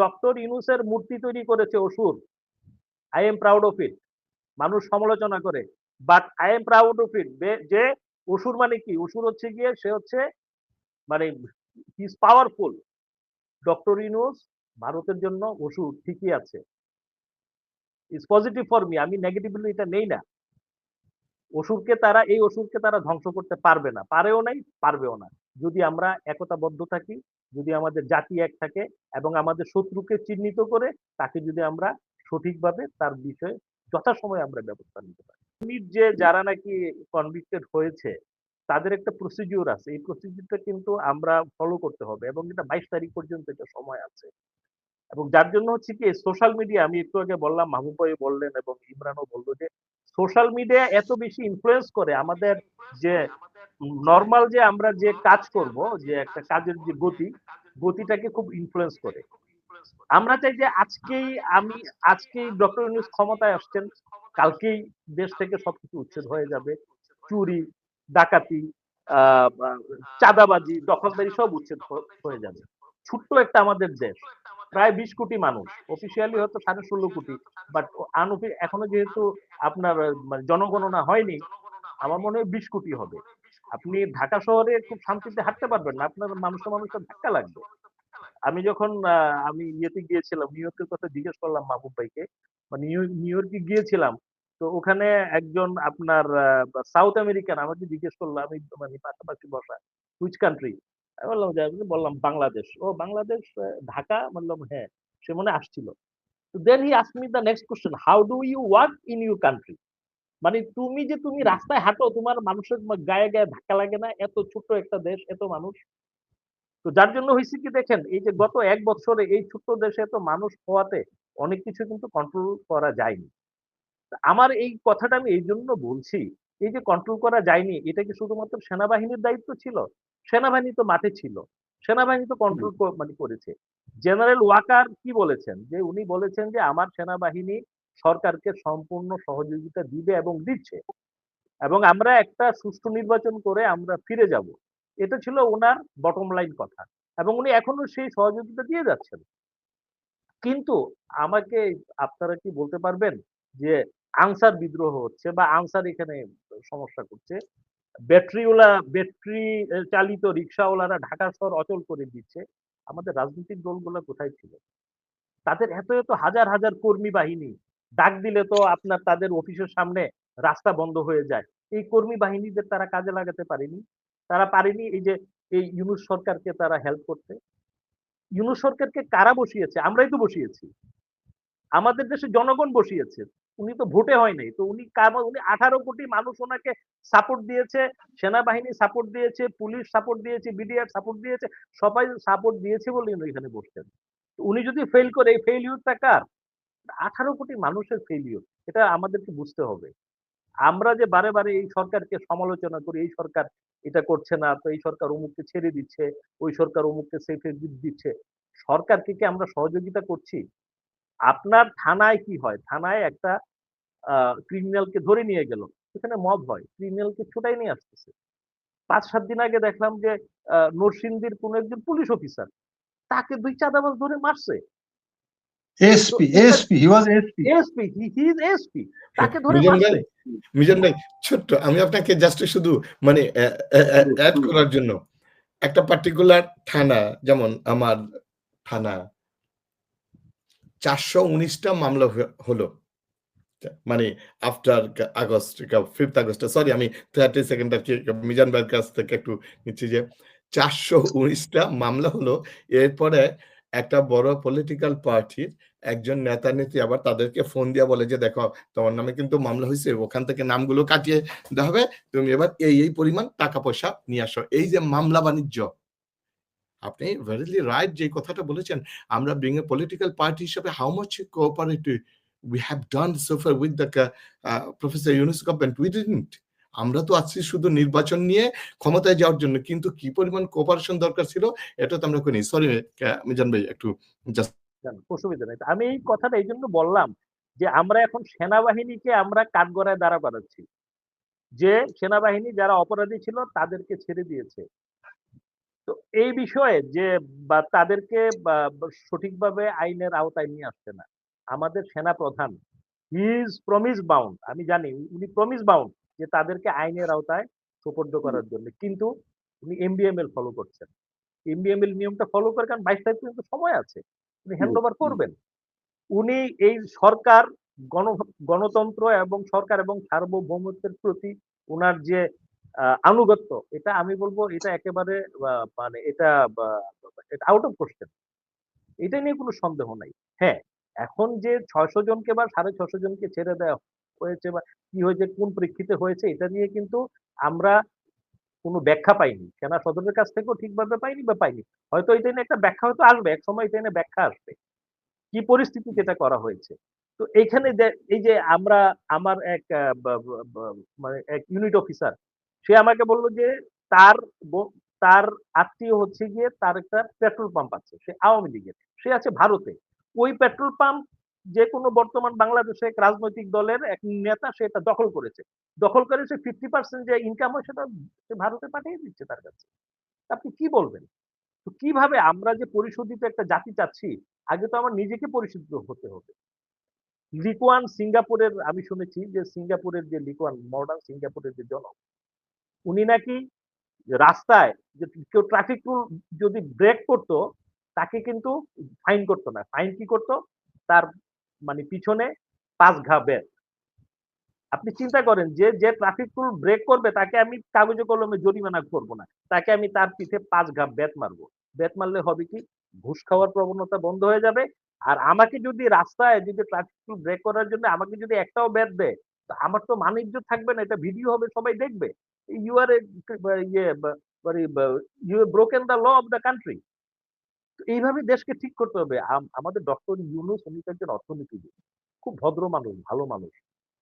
Doctor ইনুসের মূর্তি তৈরি করেছে অসুর। I am proud of it মানুষ সমালোচনা করে। But I am proud of it যে অসুর মানে কি? অসুর হচ্ছে গিয়ে, সে হচ্ছে মানে ইজ পাওয়ারফুল ডক্টর ইনুস ভারতের জন্য অসুর ঠিকই আছে। ইজ পজিটিভ ফর মি আমি নেগেটিভলি এটা নেই না। অসুরকে তারা, এই অসুরকে তারা ধ্বংস করতে পারবে না। পারেও নাই, পারবেও না। যদি আমরা একতাবদ্ধ থাকি যদি আমাদের জাতি এক থাকে এবং আমাদের শত্রুকে চিহ্নিত করে তাকে যদি আমরা সঠিকভাবে তার বিষয়ে যথাসময়ে আমরা ব্যবস্থা নিতে পারি। যে, যারা নাকি কনভিক্টেড হয়েছে, তাদের একটা প্রসিডিউর আছে। এই প্রসিডিউরটা কিন্তু আমরা ফলো করতে হবে এবং এটা বাইশ তারিখ পর্যন্ত এটা সময় আছে। এবং যার জন্য হচ্ছে কি সোশ্যাল মিডিয়া আমি একটু আগে বললাম, মাহবুব ভাই বললেন এবং ইমরানও বলল যে সোশ্যাল মিডিয়া এত বেশি ইনফ্লুয়েন্স করে আমাদের যে নর্মাল যে আমরা যে কাজ করব, যে একটা কাজের যে গতি, গতিটাকে খুব ইনফ্লুয়েন্স করে। আমরা চাই যে আজকেই আমি, আজকেই ডক্টর ইউনুস ক্ষমতায় আসছেন, কালকেই দেশ থেকে সবকিছু উচ্ছেদ হয়ে যাবে, চুরি, ডাকাতি চাঁদাবাজি, দখলদারি সব উচ্ছেদ হয়ে যাবে। ছোট্ট একটা আমাদের দেশ, প্রায় বিশ কোটি মানুষ অফিসিয়ালি হয়তো সাড়ে ষোলো কোটি বাট আনঅফি এখনও যেহেতু আপনার মানে জনগণনা হয়নি, আমার মনে হয় বিশ কোটি হবে। আপনি ঢাকা শহরে খুব শান্তিতে হাঁটতে পারবেন না, আপনার মানুষের মানুষের ধাক্কা লাগবে। আমি যখন আমি ইয়েতে গিয়েছিলাম নিউ ইয়র্কের কথা জিজ্ঞেস করলাম মাহবুব ভাইকে মানে নিউ ইয়র্কে গিয়েছিলাম, তো ওখানে একজন আপনার সাউথ আমেরিকান আমাকে জিজ্ঞেস করল, আমি মানে পাশাপাশি বসা হুইচ কান্ট্রি আমি বললাম যে বললাম বাংলাদেশ। ও বাংলাদেশ ঢাকা? বললাম হ্যাঁ। সে মনে আসছিল। তো then he ask me the next question how do you work in your country মানে তুমি যে তুমি রাস্তায় হাঁটো তোমার মানুষের গায়ে গায়ে ধাক্কা লাগে না এত ছোট্ট একটা দেশ এত মানুষ। তো যার জন্য হয়েছে কি দেখেন এই যে গত এক বছরে এই ছোট্ট দেশে এত মানুষ হওয়াতে অনেক কিছু কিন্তু কন্ট্রোল করা যায়নি। আমার এই কথাটা আমি এই জন্য বলছি এই যে কন্ট্রোল করা যায়নি এটা কি শুধুমাত্র সেনাবাহিনীর দায়িত্ব ছিল? সেনাবাহিনী তো মাঠে ছিল সেনাবাহিনী তো কন্ট্রোল মানে করেছে। জেনারেল ওয়াকার কি বলেছেন? যে উনি বলেছেন যে আমার সেনাবাহিনী সরকারকে সম্পূর্ণ সহযোগিতা দিবে এবং দিচ্ছে। এবং আমরা একটা সুষ্ঠু নির্বাচন করে আমরা ফিরে যাব। এটা ছিল ওনার বটম লাইন কথা। এবং উনি এখনও সেই সহযোগিতা দিয়ে যাচ্ছেন। কিন্তু আমাকে আপনারা কি বলতে পারবেন যে আনসার বিদ্রোহ হচ্ছে বা আনসার এখানে সমস্যা করছে? ব্যাটারিওয়ালা, ব্যাটারি চালিত রিক্সাওয়ালারা ঢাকা শহর অচল করে দিচ্ছে। আমাদের রাজনৈতিক দলগুলো কোথায় ছিল? তাদের এত এত হাজার হাজার কর্মী বাহিনী ডাক দিলে তো আপনার তাদের অফিসের সামনে রাস্তা বন্ধ হয়ে যায়। এই কর্মী বাহিনীদের তারা কাজে লাগাতে পারেনি। তারা পারেনি এই যে, এই ইউনুস সরকারকে তারা হেল্প করতে। ইউনুস সরকারকে কারা বসিয়েছে? আমরাই তো বসিয়েছি। আমাদের দেশে জনগণ বসিয়েছে। উনি তো ভোটে হয় নাই। তো উনি উনি আঠারো কোটি মানুষ ওনাকে সাপোর্ট দিয়েছে। সেনাবাহিনী সাপোর্ট দিয়েছে, পুলিশ সাপোর্ট দিয়েছে বিডিআর সাপোর্ট দিয়েছে, সবাই সাপোর্ট দিয়েছে বলে উনি এখানে বসছেন। তো উনি যদি ফেল করে, এই ফেইলিউরটা কার? আঠারো কোটি মানুষের ফেইলিউর এটা আমাদেরকে বুঝতে হবে। আমরা যে বারে বারে এই সরকারকে সমালোচনা করি, এই সরকার এটা করছে না, তো এই সরকার অমুককে ছেড়ে দিচ্ছে, ওই সরকার অমুককে সেফে দিচ্ছে, সরকারকে কি আমরা সহযোগিতা করছি? আপনার থানায় কি হয়? থানায় একটা ক্রিমিনালকে ধরে নিয়ে গেল, সেখানে মব হয় ক্রিমিনালকে ছুটাই নিয়ে আসতেছে। পাঁচ, সাত দিন আগে দেখলাম যে নরসিংদীর কোন একজন পুলিশ অফিসার তাকে দুই চাঁদাবাজ ধরে মারছে। SP SP he was SP. SP he is SP. তাকে ধরে মিজান ভাই মিজান ভাই ছোট্ট আমি আপনাকে জাস্ট শুধু মানে অ্যাড করার জন্য একটা পার্টিকুলার থানা যেমন আমার থানা চারশো উনিশটা মামলা হলো। মানে after August fifth August sorry আমি থার্টি সেকেন্ড মিজান ভাইয়ের কাছ থেকে একটু নিচ্ছি যে চারশো উনিশটা মামলা হলো। এরপরে একটা বড় পলিটিক্যাল পার্টির একজন নেতা নেত্রী আবার তাদেরকে ফোন দিয়া বলে যে দেখো তোমার নামে কিন্তু মামলা হয়েছে ওখান থেকে নামগুলো কাটিয়ে দেওয়া হবে তুমি এবার এই এই পরিমাণ টাকা পয়সা নিয়ে আসো এই যে মামলা বাণিজ্য আপনি ভেরিলি রাইট যে কথাটা বলেছেন আমরা বিং এ পলিটিক্যাল পার্টি হিসেবে how much cooperative so far with the uh, uh, Professor Yunus government. We didn't. আমরা তো আছি শুধু নির্বাচন নিয়ে ক্ষমতায় যাওয়ার জন্য কিন্তু কি পরিমাণ কোঅপারেশন দরকার ছিল এটা তো আমরা করি সরি মিজান ভাই একটু জাস্ট অসুবিধা নেই। আমি এই কথাটা এই জন্য বললাম যে আমরা এখন সেনাবাহিনীকে আমরা কাঠগড়ায় দাঁড়া করাচ্ছি। যে সেনাবাহিনী যারা অপরাধী ছিল তাদেরকে ছেড়ে দিয়েছে। তো এই বিষয়ে যে বা তাদেরকে সঠিকভাবে আইনের আওতায় নিয়ে আসছে না। আমাদের সেনা প্রধান ইজ প্রমিস বাউন্ড আমি জানি উনি প্রমিস বাউন্ড যে তাদেরকে আইনের আওতায় সুপর্দ করার জন্য। কিন্তু উনি এমবিএমএল ফলো করছেন। এমবিএমএল নিয়মটা ফলো করে কারণ বাইশ তারিখ পর্যন্ত সময় আছে। উনি হ্যান্ড ওভার করবেন। উনি এই সরকার গণ গণতন্ত্র এবং সরকার এবং সার্বভৌমত্বের প্রতি ওনার যে আনুগত্য এটা আমি বলব এটা একেবারে মানে এটা আউট অফ কোশ্চেন এটা নিয়ে কোনো সন্দেহ নাই। হ্যাঁ এখন যে ছয়শো জনকে বা সাড়ে ছশো জনকে ছেড়ে দেওয়া হয়েছে বা কি হয়েছে কোন প্রেক্ষিতে হয়েছে এটা নিয়ে কিন্তু আমরা কোনো ব্যাখ্যা পাইনি। সেনা সদরের কাছ থেকেও ঠিকভাবে পাইনি বা পাইনি। হয়তো এটা নিয়ে একটা ব্যাখ্যা হয়তো আসবে, এক সময় এটা নিয়ে ব্যাখ্যা আসবে। কি পরিস্থিতিতে এটা করা হয়েছে? তো এইখানে এই যে আমরা, আমার এক মানে এক ইউনিট অফিসার সে আমাকে বলল যে তার তার আত্মীয় হচ্ছে গিয়ে তার একটা পেট্রোল পাম্প আছে, সে আওয়ামী লীগের। সে আছে ভারতে। ওই পেট্রোল পাম্প যে কোনো বর্তমান বাংলাদেশে রাজনৈতিক দলের এক নেতা সে এটা দখল করেছে। দখল করে সে ফিফটি পার্সেন্ট যে ইনকাম হয় সেটা ভারতে পাঠিয়ে দিচ্ছে তার কাছে। আপনি কি বলবেন? তো কীভাবে আমরা যে পরিশোধিত একটা জাতি চাচ্ছি, আগে তো আমার নিজেকে পরিশুদ্ধ হতে হবে। লিকুয়ান সিঙ্গাপুরের, আমি শুনেছি যে সিঙ্গাপুরের যে লিকুয়ান মডার্ন সিঙ্গাপুরের যে জনক, উনি নাকি রাস্তায় যে কেউ ট্রাফিক রুল যদি ব্রেক করতো, তাকে কিন্তু ফাইন করতো না। ফাইন কি করতো? তার মানে পিছনে পাঁচ ঘা বেত আপনি চিন্তা করেন যে যে ট্রাফিক রুল ব্রেক করবে, তাকে আমি কাগজে কলমে জরিমানা করব না। তাকে আমি তার পিঠে পাঁচ ঘা বেত মারবো। বেত মারলে হবে কি? ঘুষ খাওয়ার প্রবণতা বন্ধ হয়ে যাবে। আর আমাকে যদি রাস্তায় যদি ট্রাফিক রুল ব্রেক করার জন্য আমাকে যদি একটাও বেত দেয় আমার তো মানিজ্য থাকবে না, এটা ভিডিও হবে, সবাই দেখবে। ইউ আর ইয়ে you broken the law of the country এইভাবে দেশকে ঠিক করতে হবে। আমাদের ডক্টর ইউনুস, উনি তো একজন অর্থনীতিবিদ। খুব ভদ্র মানুষ, ভালো মানুষ।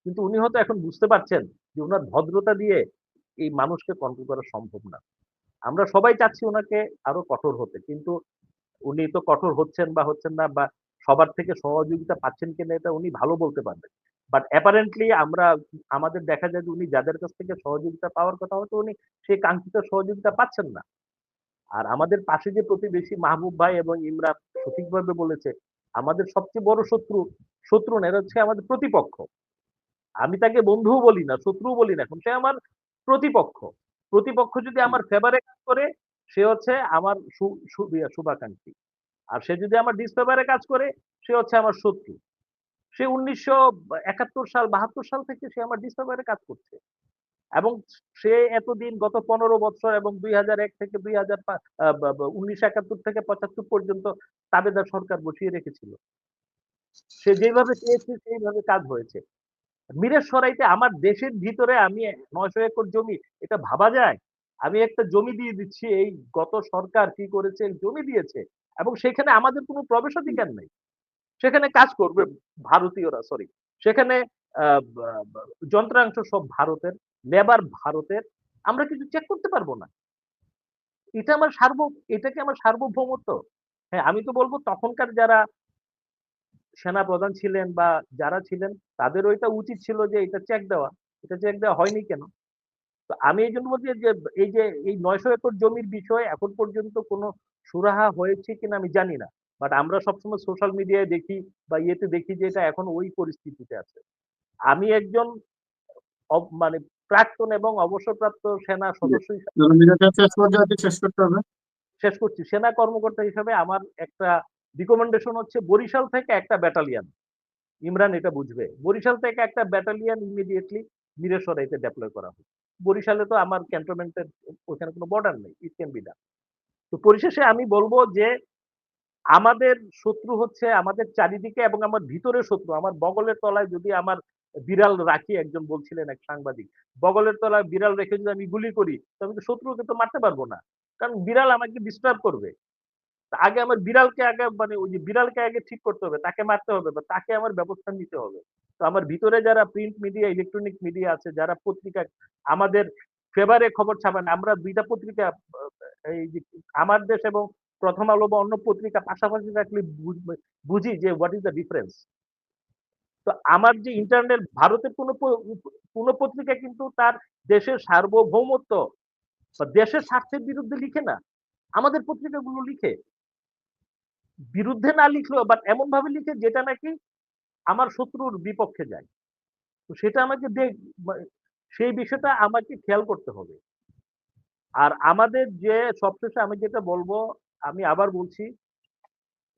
কিন্তু উনি হয়তো এখন বুঝতে পারছেন যে ওনার ভদ্রতা দিয়ে এই মানুষকে কন্ট্রোল করা সম্ভব না। আমরা সবাই চাচ্ছি ওনাকে আরও কঠোর হতে। কিন্তু উনি তো কঠোর হচ্ছেন বা হচ্ছেন না বা সবার থেকে সহযোগিতা পাচ্ছেন কিনা এটা উনি ভালো বলতে পারবেন। বাট অ্যাপারেন্টলি আমরা, আমাদের দেখা যায় যে উনি যাদের কাছ থেকে সহযোগিতা পাওয়ার কথা, হয়তো উনি সেই কাঙ্ক্ষিত সহযোগিতা পাচ্ছেন না। আর আমাদের পাশে যে প্রতিবেশী মাহবুব ভাই এবং ইমরান সঠিকভাবে বলেছে, আমাদের সবচেয়ে বড় শত্রু শত্রু না, এরা হচ্ছে আমাদের প্রতিপক্ষ। আমি তাকে বন্ধুও বলি না, শত্রুও বলি না, এখন সে আমার প্রতিপক্ষ। প্রতিপক্ষ যদি আমার ফেভারে কাজ করে, সে হচ্ছে আমার শুভাকাঙ্ক্ষী। আর সে যদি আমার ডিসফেভারে কাজ করে, সে হচ্ছে আমার শত্রু। সে উনিশশো একাত্তর সাল, বাহাত্তর সাল থেকে সে আমার ডিসফেভারে কাজ করছে। এবং সে এতদিন গত পনেরো বছর এবং দুই হাজার এক থেকে দুই হাজার উনিশশো একাত্তর থেকে পঁচাত্তর পর্যন্ত তাবেদার সরকার বসিয়ে রেখেছিল। সে যেভাবে চেয়েছে সেইভাবে কাজ হয়েছে। মিরের সরাইতে আমার দেশের ভিতরে আমি নয়শো একর জমি, এটা ভাবা যায়? আমি একটা জমি দিয়ে দিচ্ছি, এই গত সরকার কি করেছে জমি দিয়েছে। এবং সেখানে আমাদের কোনো প্রবেশাধিকার নেই। সেখানে কাজ করবে ভারতীয়রা সরি সেখানে যন্ত্রাংশ সব ভারতের। লেবার ভারতের আমরা কিছু চেক করতে পারব না। এটা আমার সার্ব, এটা কি আমার সার্বভৌমত্ব? হ্যাঁ আমি তো বলব তখনকার যারা সেনা প্রধান ছিলেন বা যারা ছিলেন তাদেরও এটা উচিত ছিল যে এটা চেক দেওয়া। এটা চেক দেওয়া হয়নি কেন? তো আমি এই জন্য বলছি যে এই যে এই নয়শো একর জমির বিষয়ে এখন পর্যন্ত কোনো সুরাহা হয়েছে কিনা আমি জানি না। বাট আমরা সবসময় সোশ্যাল মিডিয়ায় দেখি বা ইয়েতে দেখি যে এটা এখন ওই পরিস্থিতিতে আছে। আমি একজন মানে প্রাক্তন এবং অবসরপ্রাপ্ত সেনা সদস্য হিসেবে শেষ করছি। সেনা কর্মকর্তা হিসাবে আমার একটা রিকমেন্ডেশন হচ্ছে বরিশাল থেকে একটা ব্যাটালিয়ান ইমরান এটা বুঝবে। বরিশাল থেকে একটা ব্যাটালিয়ান ইমিডিয়েটলি মিরেশ্বরাইতে ডেপ্লয় করা হোক। বরিশালে তো আমার ক্যান্টনমেন্টের ওখানে কোনো বর্ডার নেই ইট ক্যান বি ডান তো পরিশেষে আমি বলব যে আমাদের শত্রু হচ্ছে আমাদের চারিদিকে এবং আমার ভিতরে শত্রু আমার বগলের তলায় যদি আমার বিড়াল রাখি একজন বলছিলেন এক সাংবাদিক, বগলের তলায় বিড়াল রেখে যদি আমি গুলি করি, তো আমি তো শত্রুকে তো মারতে পারব না। কারণ বিড়াল আমাকে ডিস্টার্ব করবে। আগে আমার বিড়ালকে আগে মানে ওই যে বিড়ালকে আগে ঠিক করতে হবে, তাকে মারতে হবে বা তাকে আমার ব্যবস্থা নিতে হবে। তো আমার ভিতরে যারা প্রিন্ট মিডিয়া ইলেকট্রনিক মিডিয়া আছে, যারা পত্রিকা আমাদের ফেভারে খবর ছাপান আমরা দুইটা পত্রিকা, এই যে আমার দেশ এবং প্রথম আলো বা অন্য পত্রিকা পাশাপাশি রাখলে বুঝ- বুঝি যে হোয়াট ইজ দ্য ডিফারেন্স তো আমার যে ইন্টারনেট ভারতের কোনো কোনো পত্রিকা কিন্তু তার দেশের সার্বভৌমত্ব দেশের স্বার্থের বিরুদ্ধে লিখে না। আমাদের পত্রিকাগুলো লিখে। বিরুদ্ধে না লিখলেও বাট এমন ভাবে লিখে যেটা নাকি আমার শত্রুর বিপক্ষে যায়। তো সেটা আমাকে দেখ সেই বিষয়টা আমাকে খেয়াল করতে হবে। আর আমাদের যে সবশেষে আমি যেটা বলব, আমি আবার বলছি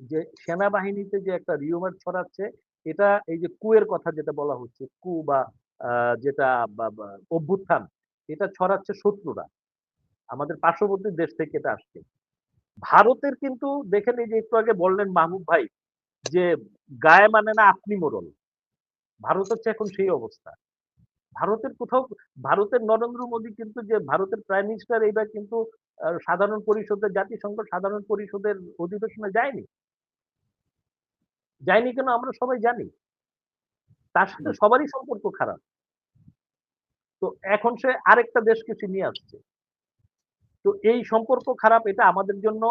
যে সেনাবাহিনীতে যে একটা রিউমার ছড়াচ্ছে এটা এই যে কুয়ের কথা যেটা বলা হচ্ছে, কু বা যেটা অভ্যুত্থান, এটা ছড়াচ্ছে শত্রুরা। আমাদের পার্শ্ববর্তী দেশ থেকে এটা আসছে। ভারতের কিন্তু দেখেন এই যে একটু আগে বললেন মাহবুব ভাই যে গায়ে মানে না আপনি মোরল। ভারত হচ্ছে এখন সেই অবস্থা। ভারতের কোথাও, ভারতের নরেন্দ্র মোদী কিন্তু যে ভারতের প্রাইম মিনিস্টার এইবার কিন্তু সাধারণ পরিষদের, জাতিসংঘ সাধারণ পরিষদের অধিবেশনে যায়নি। যায়নি কেন আমরা সবাই জানি। তার সাথে সবারই সম্পর্ক খারাপ। তো এখন সে আরেকটা দেশকে সে নিয়ে আসছে। তো এই সম্পর্ক খারাপ এটা আমাদের জন্য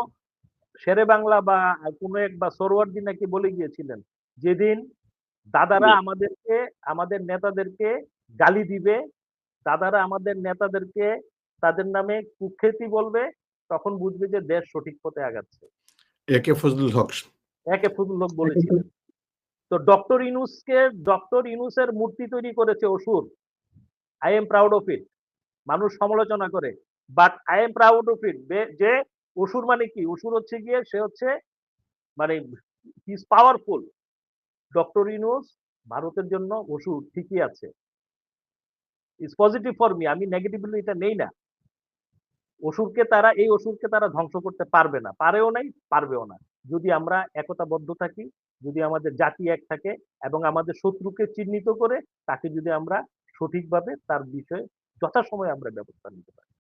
শেরে বাংলা বা কোনো এক বা সরোয়ার্দি নাকি বলে গিয়েছিলেন যেদিন দাদারা আমাদেরকে আমাদের নেতাদেরকে গালি দিবে দাদারা আমাদের নেতাদেরকে তাদের নামে কুখ্যাতি বলবে তখন বুঝবে যে দেশ সঠিক পথে আগাচ্ছে। এ কে ফজলুল হক একে লোক বলেছিলেন তো ডক্টর ইনুসকে ডক্টর ইনুসের মূর্তি তৈরি করেছে অসুর। I am proud of it মানুষ সমালোচনা করে। But I am proud of it যে অসুর মানে কি? অসুর হচ্ছে গিয়ে সে হচ্ছে মানে ইজ পাওয়ারফুল ডক্টর ইনুস ভারতের জন্য অসুর ঠিকই আছে। ইজ পজিটিভ ফর মি আমি নেগেটিভলি এটা নেই না। অসুরকে তারা এই অসুরকে তারা ধ্বংস করতে পারবে না। পারেও নাই পারবেও না। যদি আমরা একতাবদ্ধ থাকি, যদি আমাদের জাতি এক থাকে এবং আমাদের শত্রুকে চিহ্নিত করে, তাকে যদি আমরা সঠিকভাবে তার বিষয়ে যথাসময়ে আমরা ব্যবস্থা নিতে পারি।